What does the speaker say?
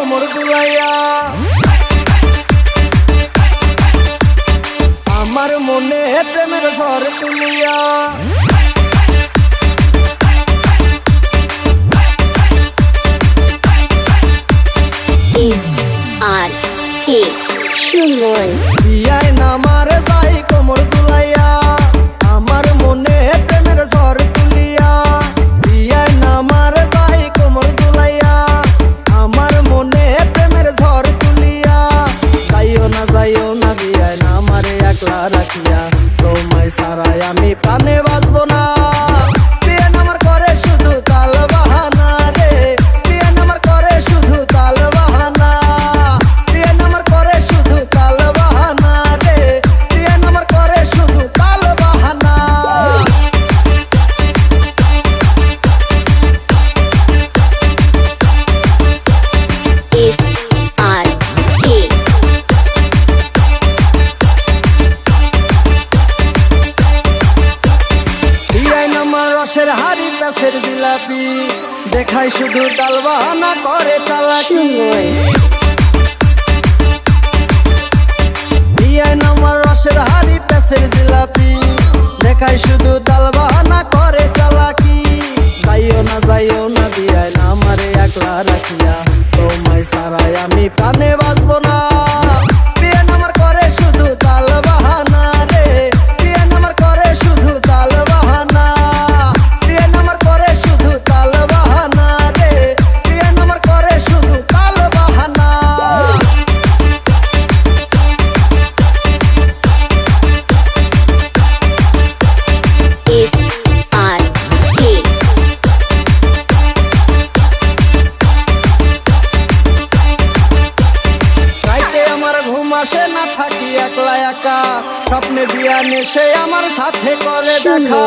কোমর দুলাইয়া আমার মনে প্রেমের ঝড় তুলিয়া। আর কে সুমন। বিয়ায় নামার যাই কোমর দুলাইয়া। নামারে একলা রাখিয়া। তোমায় সারাই আমি পানে বাঁচবো না। রসের হাড়ি প্যাসের জিলাপি। দেখায় শুধু তাল বাহানা করে চালাকি। প্যাসের জিলাপি। যাইও না যাইও না নামারে একলা আমি প্রাণে বাঁচবো না। স্বপ্নে বিয়া নেশে আমার সাথে করে দেখা।